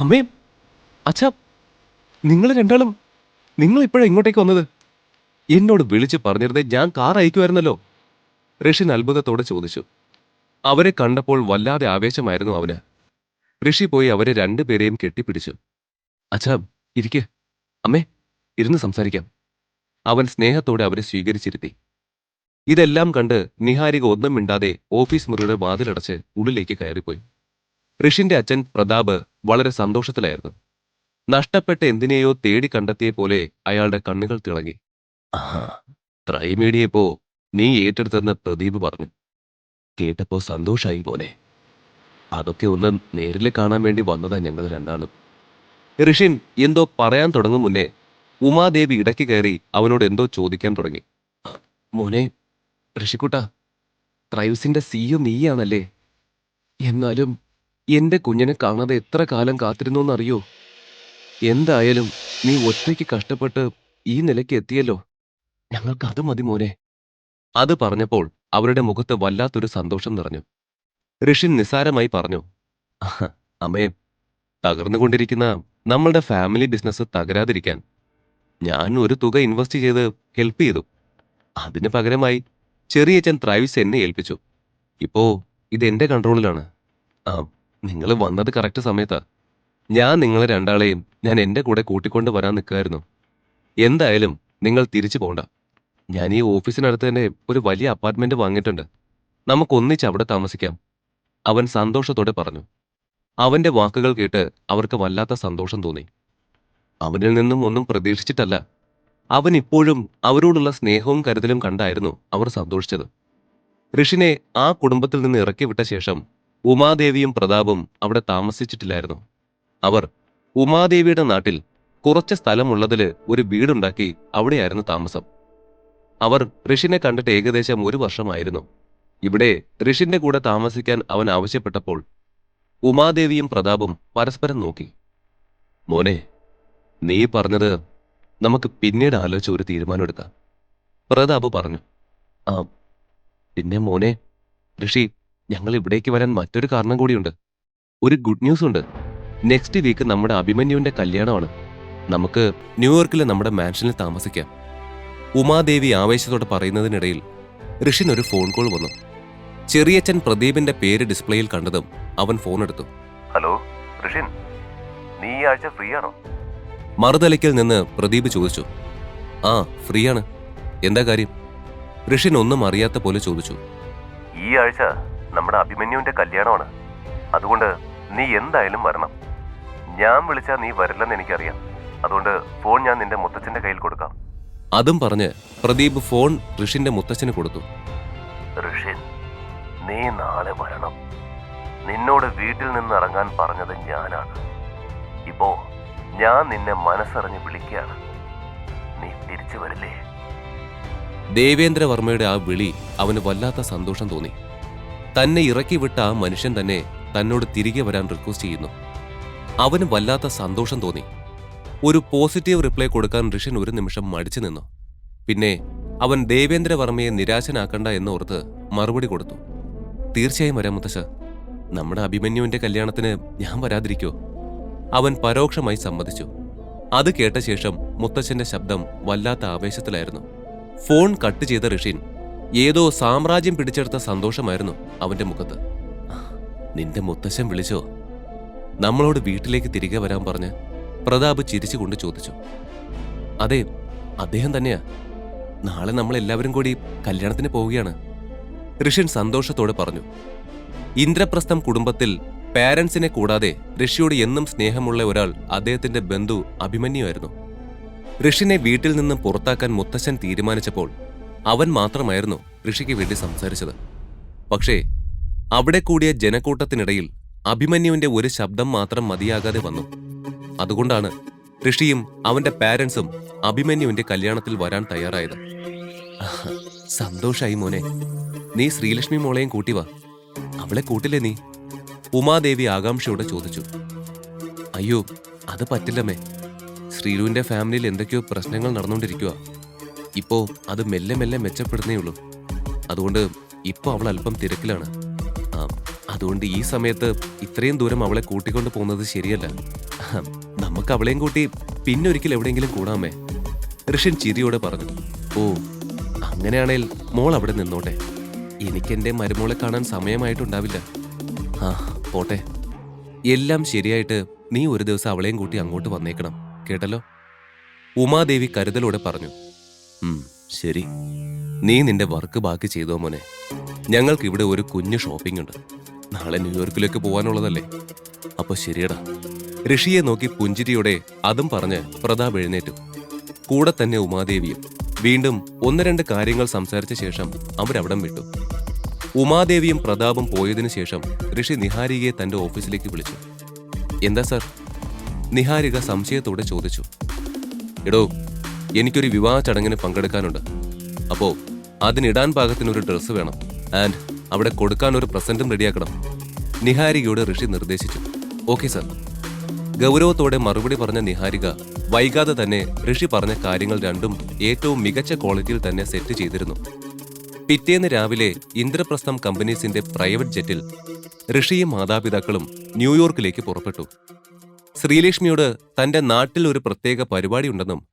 അമ്മേ അച്ഛാ നിങ്ങൾ രണ്ടാളും നിങ്ങൾ ഇപ്പോഴാ ഇങ്ങോട്ടേക്ക് വന്നത്? എന്നോട് വിളിച്ച് പറഞ്ഞിരുന്നേ ഞാൻ കാർ അയക്കുമായിരുന്നല്ലോ ഋഷി അത്ഭുതത്തോടെ ചോദിച്ചു. അവരെ കണ്ടപ്പോൾ വല്ലാതെ ആവേശമായിരുന്നു അവന്. ഋഷി പോയി അവരെ രണ്ടുപേരെയും കെട്ടിപ്പിടിച്ചു. അച്ഛാ ഇരിക്ക്. അമ്മേ ഇരുന്ന് സംസാരിക്കാം. അവൻ സ്നേഹത്തോടെ അവരെ സ്വീകരിച്ചിരുത്തി. ഇതെല്ലാം കണ്ട് നിഹാരിക ഒന്നും മിണ്ടാതെ ഓഫീസ് മുറിയുടെ വാതിലടച്ച് ഉള്ളിലേക്ക് കയറിപ്പോയി. ഋഷിന്റെ അച്ഛൻ പ്രതാപ് വളരെ സന്തോഷത്തിലായിരുന്നു. നഷ്ടപ്പെട്ട എന്തിനെയോ തേടി കണ്ടെത്തിയ പോലെ അയാളുടെ കണ്ണുകൾ തിളങ്ങി. ത്രൈമേടിയപ്പോ നീ ഏറ്റെടുത്തെന്ന് പ്രദീപ് പറഞ്ഞു. കേട്ടപ്പോ സന്തോഷായി പോലെ അതൊക്കെ ഒന്ന് നേരിൽ കാണാൻ വേണ്ടി വന്നതാ ഞങ്ങൾ രണ്ടാളും. ഋഷിൻ എന്തോ പറയാൻ തുടങ്ങും മുന്നേ ഉമാദേവി ഇടയ്ക്ക് കയറി അവനോട് എന്തോ ചോദിക്കാൻ തുടങ്ങി. മോനെ ഋഷിക്കുട്ട ത്രൈവ്സിന്റെ സിയു നീയാണല്ലേ? എന്നാലും എന്റെ കുഞ്ഞിനെ കാണാതെ എത്ര കാലം കാത്തിരുന്നു എന്നറിയോ എന്തായാലും നീ ഒറ്റയ്ക്ക് കഷ്ടപ്പെട്ട് ഈ നിലയ്ക്ക് എത്തിയല്ലോ. ഞങ്ങൾക്ക് അത് മതി മോനെ. അത് പറഞ്ഞപ്പോൾ അവരുടെ മുഖത്ത് വല്ലാത്തൊരു സന്തോഷം നിറഞ്ഞു. ഋഷിൻ നിസാരമായി പറഞ്ഞു "ആഹ്, അമ്മേ തകർന്നുകൊണ്ടിരിക്കുന്ന നമ്മളുടെ ഫാമിലി ബിസിനസ് തകരാതിരിക്കാൻ ഞാൻ ഒരു തുക ഇൻവെസ്റ്റ് ചെയ്ത് ഹെൽപ്പ് ചെയ്തു. അതിന് പകരമായി ചെറിയച്ചൻ ത്രൈവ്സ് എന്നെ ഏൽപ്പിച്ചു. ഇപ്പോ ഇത് എന്റെ കൺട്രോളിലാണ്. ആ നിങ്ങൾ വന്നത് കറക്റ്റ് സമയത്താ. ഞാൻ നിങ്ങളെ രണ്ടാളെയും ഞാൻ എന്റെ കൂടെ കൂട്ടിക്കൊണ്ട് വരാൻ നിൽക്കുമായിരുന്നു എന്തായാലും നിങ്ങൾ തിരിച്ചു പോണ്ട. ഞാൻ ഈ ഓഫീസിനടുത്ത് തന്നെ ഒരു വലിയ അപ്പാർട്ട്മെന്റ് വാങ്ങിയിട്ടുണ്ട്. നമുക്കൊന്നിച്ച് അവിടെ താമസിക്കാം. അവൻ സന്തോഷത്തോടെ പറഞ്ഞു. അവന്റെ വാക്കുകൾ കേട്ട് അവർക്ക് വല്ലാത്ത സന്തോഷം തോന്നി. അവനിൽ നിന്നും ഒന്നും പ്രതീക്ഷിച്ചിട്ടല്ല. അവൻ ഇപ്പോഴും അവരോടുള്ള സ്നേഹവും കരുതലും കണ്ടായിരുന്നു അവർ സന്തോഷിച്ചത്. ഋഷിനെ ആ കുടുംബത്തിൽ നിന്ന് ഇറക്കി വിട്ട ശേഷം ഉമാദേവിയും പ്രതാപും അവിടെ താമസിച്ചിട്ടില്ലായിരുന്നു. അവർ ഉമാദേവിയുടെ നാട്ടിൽ കുറച്ച് സ്ഥലമുള്ളതിൽ ഒരു വീടുണ്ടാക്കി അവിടെയായിരുന്നു താമസം. അവർ ഋഷിനെ കണ്ടിട്ട് ഏകദേശം ഒരു വർഷമായിരുന്നു. ഇവിടെ ഋഷിന്റെ കൂടെ താമസിക്കാൻ അവൻ ആവശ്യപ്പെട്ടപ്പോൾ ഉമാദേവിയും പ്രതാപും പരസ്പരം നോക്കി. മോനെ നീ പറഞ്ഞത് നമുക്ക് പിന്നീട് ആലോചിച്ച് ഒരു തീരുമാനമെടുക്കാം പ്രതാപ് പറഞ്ഞു. ആ പിന്നെ മോനെ ഋഷി ഞങ്ങൾ ഇവിടേക്ക് വരാൻ മറ്റൊരു കാരണം കൂടിയുണ്ട്. ഒരു ഗുഡ് ന്യൂസ് ഉണ്ട്. നെക്സ്റ്റ് വീക്ക് നമ്മുടെ അഭിമന്യുവിന്റെ കല്യാണമാണ്. നമുക്ക് ന്യൂയോർക്കിലെ നമ്മുടെ മാൻഷനിൽ താമസിക്കാം. ഉമാദേവി ആവേശത്തോടെ പറയുന്നതിനിടയിൽ ഋഷിൻ ഒരു ഫോൺ കോൾ വന്നു. ചെറിയച്ചൻ പ്രദീപിന്റെ പേര് ഡിസ്പ്ലേയിൽ കണ്ടതും അവൻ ഫോൺ എടുത്തു. ഹലോ ഋഷിൻ. നീ ഈ ആഴ്ച ഫ്രീ ആണോ മറുതലയ്ക്കൽ നിന്ന് പ്രദീപ് ചോദിച്ചു. ആ ഫ്രീ ആണ് എന്താ കാര്യം? ഋഷിൻ ഒന്നും അറിയാത്ത പോലെ ചോദിച്ചു. ഈ ആഴ്ച നമ്മുടെ അഭിമന്യുവിന്റെ കല്യാണമാണ്. അതുകൊണ്ട് നീ എന്തായാലും വരണം. ഞാൻ വിളിച്ചാൽ നീ വരില്ലെന്ന് എനിക്കറിയാം. അതുകൊണ്ട് ഫോൺ ഞാൻ നിന്റെ മുത്തച്ഛന്റെ കയ്യിൽ കൊടുക്കാം. അതും പറഞ്ഞ് പ്രദീപ് ഫോൺ ഋഷിന്റെ മുത്തച്ഛന് കൊടുത്തു. ഋഷിൻ നീ നാളെ വരണം. നിന്നോട് വീട്ടിൽ നിന്ന് ഇറങ്ങാൻ പറഞ്ഞത് ഞാനാണ്. ഇപ്പോ ഞാൻ നിന്നെ മനസ്സറിഞ്ഞ് വിളിക്കുകയാണ്. നീ തിരിച്ചു വരില്ലേ? ദേവേന്ദ്രവർമ്മയുടെ ആ വിളി അവന് വല്ലാത്ത സന്തോഷം തോന്നി. തന്നെ ഇറക്കി വിട്ട ആ മനുഷ്യൻ തന്നെ തന്നോട് തിരികെ വരാൻ റിക്വസ്റ്റ് ചെയ്യുന്നു. അവന് വല്ലാത്ത സന്തോഷം തോന്നി. ഒരു പോസിറ്റീവ് റിപ്ലൈ കൊടുക്കാൻ ഋഷൻ ഒരു നിമിഷം മടിച്ചു നിന്നു. പിന്നെ അവൻ ദേവേന്ദ്രവർമ്മയെ നിരാശനാക്കണ്ട എന്നോർത്ത് മറുപടി കൊടുത്തു. തീർച്ചയായും വരാം മുത്തശ്ശ. നമ്മുടെ അഭിമന്യുവിന്റെ കല്യാണത്തിന് ഞാൻ വരാതിരിക്കോ? അവൻ പരോക്ഷമായി സമ്മതിച്ചു. അത് കേട്ട ശേഷം മുത്തച്ഛന്റെ ശബ്ദം വല്ലാത്ത ആവേശത്തിലായിരുന്നു. ഫോൺ കട്ട് ചെയ്ത ഋഷിൻ ഏതോ സാമ്രാജ്യം പിടിച്ചെടുത്ത സന്തോഷമായിരുന്നു അവന്റെ മുഖത്ത്. നിന്റെ മുത്തശ്ശൻ വിളിച്ചോ? നമ്മളോട് വീട്ടിലേക്ക് തിരികെ വരാൻ പറഞ്ഞ് പ്രതാപ് ചിരിച്ചുകൊണ്ട് ചോദിച്ചു. അതെ അദ്ദേഹം തന്നെയാ. നാളെ നമ്മൾ എല്ലാവരും കൂടി കല്യാണത്തിന് പോവുകയാണ്. ഋഷിൻ സന്തോഷത്തോടെ പറഞ്ഞു. ഇന്ദ്രപ്രസ്ഥം കുടുംബത്തിൽ പാരൻസിനെ കൂടാതെ ഋഷിയോട് എന്നും സ്നേഹമുള്ള ഒരാൾ അദ്ദേഹത്തിന്റെ ബന്ധു അഭിമന്യുമായിരുന്നു ഋഷിനെ വീട്ടിൽ നിന്നും പുറത്താക്കാൻ മുത്തശ്ശൻ തീരുമാനിച്ചപ്പോൾ അവൻ മാത്രമായിരുന്നു ഋഷിക്ക് വേണ്ടി സംസാരിച്ചത്. പക്ഷേ അവിടെ കൂടിയ ജനക്കൂട്ടത്തിനിടയിൽ അഭിമന്യുവിന്റെ ഒരു ശബ്ദം മാത്രം മതിയാകാതെ വന്നു. അതുകൊണ്ടാണ് ഋഷിയും അവന്റെ പാരൻസും അഭിമന്യുവിന്റെ കല്യാണത്തിൽ വരാൻ തയ്യാറായത്. സന്തോഷായി മോനെ. നീ ശ്രീലക്ഷ്മി മോളെയും കൂട്ടി വാ. അവളെ കൂട്ടില്ലേ നീ? ഉമാദേവി ആകാംക്ഷയോടെ ചോദിച്ചു. അയ്യോ അത് പറ്റില്ലമ്മേ. ശ്രീലുവിന്റെ ഫാമിലിയിൽ എന്തൊക്കെയോ പ്രശ്നങ്ങൾ നടന്നുകൊണ്ടിരിക്കുക ഇപ്പോ അത് മെല്ലെ മെല്ലെ മെച്ചപ്പെടുന്നേ ഉള്ളൂ. അതുകൊണ്ട് ഇപ്പോ അവൾ അല്പം തിരക്കിലാണ്. അതുകൊണ്ട് ഈ സമയത്ത് ഇത്രയും ദൂരം അവളെ കൂട്ടിക്കൊണ്ട് പോകുന്നത് ശരിയല്ല. നമുക്ക് അവളെയും കൂട്ടി പിന്നൊരിക്കൽ എവിടെയെങ്കിലും കൂടാമേ? ഋഷൻ ചിരിയോടെ പറഞ്ഞു. ഓ അങ്ങനെയാണേൽ മോൾ അവിടെ നിന്നോട്ടെ. എനിക്ക് എന്റെ മരുമോളെ കാണാൻ സമയമായിട്ടുണ്ടാവില്ല. ആ പോട്ടെ. എല്ലാം ശരിയായിട്ട് നീ ഒരു ദിവസം അവളെയും കൂട്ടി അങ്ങോട്ട് വന്നേക്കണം. കേട്ടല്ലോ? ഉമാദേവി കരുതലോടെ പറഞ്ഞു. ശരി. നീ നിന്റെ വർക്ക് ബാക്കി ചെയ്തോ മോനെ? ഞങ്ങൾക്ക് ഇവിടെ ഒരു കുഞ്ഞു ഷോപ്പിംഗ് ഉണ്ട് നാളെ ന്യൂയോർക്കിലേക്ക് പോകാനുള്ളതല്ലേ അപ്പൊ ശരിയടാ. ഋഷിയെ നോക്കി പുഞ്ചിരിയോടെ അതും പറഞ്ഞ് പ്രതാപ് എഴുന്നേറ്റു. കൂടെ തന്നെ ഉമാദേവിയും വീണ്ടും ഒന്ന് രണ്ട് കാര്യങ്ങൾ സംസാരിച്ച ശേഷം അവരവിടം വിട്ടു. ഉമാദേവിയും പ്രതാപും പോയതിനു ശേഷം ഋഷി നിഹാരികയെ തന്റെ ഓഫീസിലേക്ക് വിളിച്ചു. എന്താ സാർ? നിഹാരിക സംശയത്തോടെ ചോദിച്ചു. എടോ എനിക്കൊരു വിവാഹ ചടങ്ങിന് പങ്കെടുക്കാനുണ്ട്. അപ്പോ അതിനിടാൻ പാകത്തിന് ഒരു ഡ്രസ്സ് വേണം. ആൻഡ് അവിടെ കൊടുക്കാൻ ഒരു പ്രസന്റും റെഡിയാക്കണം നിഹാരികയോട് ഋഷി നിർദ്ദേശിച്ചു. ഓക്കെ സർ ഗൗരവത്തോടെ മറുപടി പറഞ്ഞ നിഹാരിക വൈകാതെ തന്നെ ഋഷി പറഞ്ഞ കാര്യങ്ങൾ രണ്ടും ഏറ്റവും മികച്ച ക്വാളിറ്റിയിൽ തന്നെ സെറ്റ് ചെയ്തിരുന്നു. പിറ്റേന്ന് രാവിലെ ഇന്ദ്രപ്രസ്ഥം കമ്പനീസിന്റെ പ്രൈവറ്റ് ജെറ്റിൽ ഋഷിയും മാതാപിതാക്കളും ന്യൂയോർക്കിലേക്ക് പുറപ്പെട്ടു. ശ്രീലക്ഷ്മിയോട് തന്റെ നാട്ടിൽ ഒരു പ്രത്യേക പരിപാടി ഉണ്ടെന്നും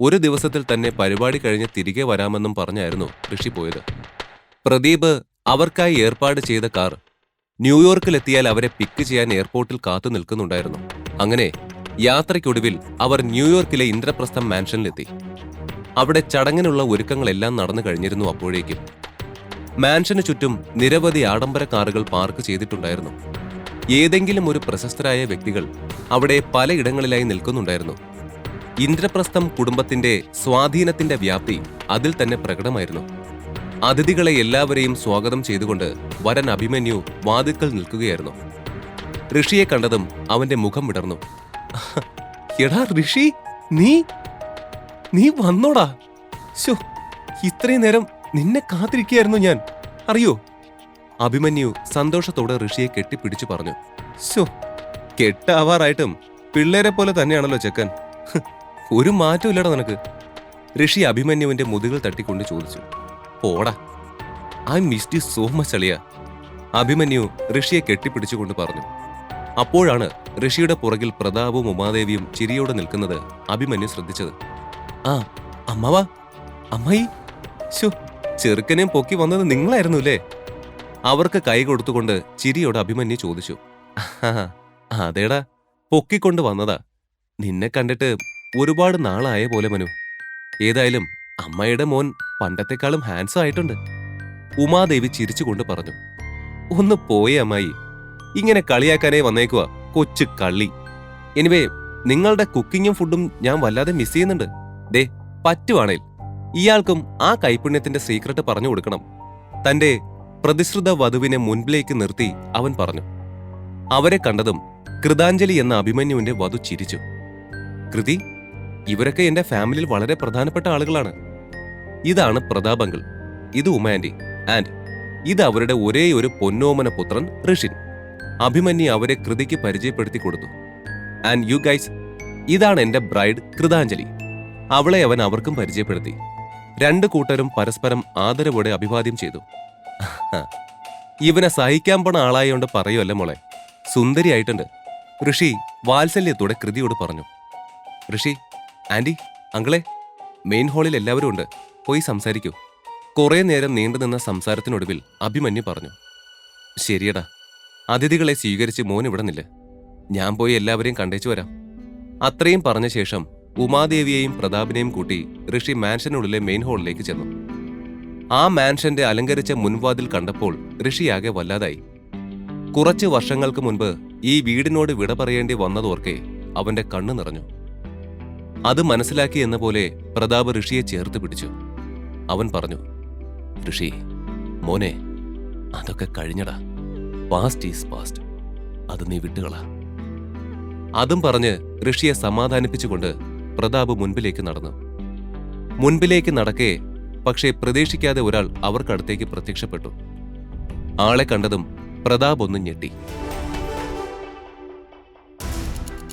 ഒരു ദിവസത്തിൽ തന്നെ പരിപാടി കഴിഞ്ഞ് തിരികെ വരാമെന്നും പറഞ്ഞായിരുന്നു ഋഷി പോയത്. പ്രദീപ് അവർക്കായി ഏർപ്പാട് ചെയ്ത കാർ ന്യൂയോർക്കിലെത്തിയാൽ അവരെ പിക്ക് ചെയ്യാൻ എയർപോർട്ടിൽ കാത്തു നിൽക്കുന്നുണ്ടായിരുന്നു. അങ്ങനെ യാത്രയ്ക്കൊടുവിൽ അവർ ന്യൂയോർക്കിലെ ഇന്ദ്രപ്രസ്ഥം മാൻഷനിലെത്തി. അവിടെ ചടങ്ങിനുള്ള ഒരുക്കങ്ങളെല്ലാം നടന്നു കഴിഞ്ഞിരുന്നു അപ്പോഴേക്കും. മാൻഷന് ചുറ്റും നിരവധി ആഡംബര കാറുകൾ പാർക്ക് ചെയ്തിട്ടുണ്ടായിരുന്നു. ഏതെങ്കിലും ഒരു പ്രശസ്തരായ വ്യക്തികൾ അവിടെ പലയിടങ്ങളിലായി നിൽക്കുന്നുണ്ടായിരുന്നു. ഇന്ദ്രപ്രസ്ഥം കുടുംബത്തിന്റെ സ്വാധീനത്തിന്റെ വ്യാപ്തി അതിൽ തന്നെ പ്രകടമായിരുന്നു. അതിഥികളെ എല്ലാവരെയും സ്വാഗതം ചെയ്തുകൊണ്ട് വരൻ അഭിമന്യു വാതിൽക്കൽ നിൽക്കുകയായിരുന്നു. ഋഷിയെ കണ്ടതും അവന്റെ മുഖം വിടർന്നു. എടാ ഋഷി നീ? നീ വന്നോടാ. ഇത്രയും നേരം നിന്നെ കാത്തിരിക്കുകയായിരുന്നു ഞാൻ. അറിയോ? അഭിമന്യു സന്തോഷത്തോടെ ഋഷിയെ കെട്ടിപ്പിടിച്ചു പറഞ്ഞു. ശോ കെട്ടാവാറായിട്ടും പിള്ളേരെ പോലെ തന്നെയാണല്ലോ ചെക്കൻ. ഒരു മാറ്റവും ഇല്ലടാ നിനക്ക്. ഋഷി അഭിമന്യുവിന്റെ മുതുകൾ തട്ടിക്കൊണ്ട് ചോദിച്ചു. പോടാ. I miss you so much അളിയ. അഭിമന്യു ഋഷിയെ കെട്ടിപ്പിടിച്ചുകൊണ്ട് പറഞ്ഞു. അപ്പോഴാണ് ഋഷിയുടെ പുറകിൽ പ്രതാപും ഉമാദേവിയും ചിരിയോടെ നിൽക്കുന്നത് അഭിമന്യു ശ്രദ്ധിച്ചത്. ആ അമ്മവാ അമ്മായി. ശോ ചെറുക്കനെയും പൊക്കി വന്നത് നിങ്ങളായിരുന്നു അല്ലേ? അവർക്ക് കൈ കൊടുത്തുകൊണ്ട് ചിരിയോട് അഭിമന്യു ചോദിച്ചു. "ആഹാ, അതേടാ. പൊക്കിക്കൊണ്ട് വന്നതാ. നിന്നെ കണ്ടിട്ട് ഒരുപാട് നാളായ പോലെ മനു. ഏതായാലും അമ്മയുടെ മോൻ പണ്ടത്തെക്കാളും ഹാൻസം ആയിട്ടുണ്ട്. ഉമാദേവി ചിരിച്ചുകൊണ്ട് പറഞ്ഞു ഒന്ന് പോയേ അമ്മായി. ഇങ്ങനെ കളിയാക്കാനേ വന്നേക്കുവാ കൊച്ചു കള്ളി. എനിവേ നിങ്ങളുടെ കുക്കിങ്ങും ഫുഡും ഞാൻ വല്ലാതെ മിസ് ചെയ്യുന്നുണ്ട്. ദേ പറ്റുവാണേൽ ഇയാൾക്കും ആ കൈപുണ്യത്തിന്റെ സീക്രട്ട് പറഞ്ഞു കൊടുക്കണം. തന്റെ പ്രതിശ്രുത വധുവിനെ മുൻപിലേക്ക് നിർത്തി അവൻ പറഞ്ഞു. അവരെ കണ്ടതും കൃതാഞ്ജലി എന്ന അഭിമന്യുവിന്റെ വധു ചിരിച്ചു. കൃതി ഇവരൊക്കെ എന്റെ ഫാമിലിയിൽ വളരെ പ്രധാനപ്പെട്ട ആളുകളാണ്. ഇതാണ് പ്രതാപ് അങ്കിൾ ഇത് ഉമാൻഡി ആൻഡ് ഇത് അവരുടെ ഒരേ ഒരു പൊന്നോമന പുത്രൻ ഋഷിൻ. അഭിമന്യു അവരെ കൃതിക്ക് പരിചയപ്പെടുത്തി കൊടുത്തു. ആൻഡ് യു ഗൈസ് ഇതാണ് എന്റെ ബ്രൈഡ് കൃതാഞ്ജലി. അവളെ അവൻ അവർക്കും പരിചയപ്പെടുത്തി. രണ്ടു കൂട്ടരും പരസ്പരം ആദരവോടെ അഭിവാദ്യം ചെയ്തു. ഇവനെ സഹിക്കാൻ പോണ ആളായോണ്ട് പറയുമല്ല മോളെ? സുന്ദരിയായിട്ടുണ്ട്. ഋഷി വാത്സല്യത്തോടെ കൃതിയോട് പറഞ്ഞു. ഋഷി ആന്റി അങ്കളെ മെയിൻ ഹാളിൽ എല്ലാവരും ഉണ്ട്. പോയി സംസാരിക്കൂ. കുറേ നേരം നീണ്ടുനിന്ന സംസാരത്തിനൊടുവിൽ അഭിമന്യു പറഞ്ഞു ശരിയടാ അതിഥികളെ സ്വീകരിച്ച് മോൻ ഇവിടെ നില്ല. ഞാൻ പോയി എല്ലാവരെയും കണ്ടേച്ചു വരാം. അത്രയും പറഞ്ഞ ശേഷം ഉമാദേവിയെയും പ്രതാപിനെയും കൂട്ടി ഋഷി മാൻഷനുള്ളിലെ മെയിൻ ഹാളിലേക്ക് ചെന്നു. ആ മാൻഷന്റെ അലങ്കരിച്ച മുൻവാതിൽ കണ്ടപ്പോൾ ഋഷിയാകെ വല്ലാതായി. കുറച്ച് വർഷങ്ങൾക്ക് മുൻപ് ഈ വീടിനോട് വിട പറയേണ്ടി വന്നതോർക്കെ അവന്റെ കണ്ണു നിറഞ്ഞു. അത് മനസ്സിലാക്കി എന്ന പോലെ പ്രതാപ് ഋഷിയെ ചേർത്ത് പിടിച്ചു. അവൻ പറഞ്ഞു ഋഷി മോനെ അതൊക്കെ കഴിഞ്ഞടാ. പാസ്റ്റ് ഈസ് പാസ്റ്റ് അത് നീ വിട്ടുകള. അതും പറഞ്ഞ് ഋഷിയെ സമാധാനിപ്പിച്ചുകൊണ്ട് പ്രതാപ് മുൻപിലേക്ക് നടന്നു. മുൻപിലേക്ക് നടക്കേ പക്ഷേ പ്രതീക്ഷിക്കാതെ ഒരാൾ അവർക്കടുത്തേക്ക് പ്രത്യക്ഷപ്പെട്ടു. ആളെ കണ്ടതും പ്രതാപ് ഒന്ന് ഞെട്ടി.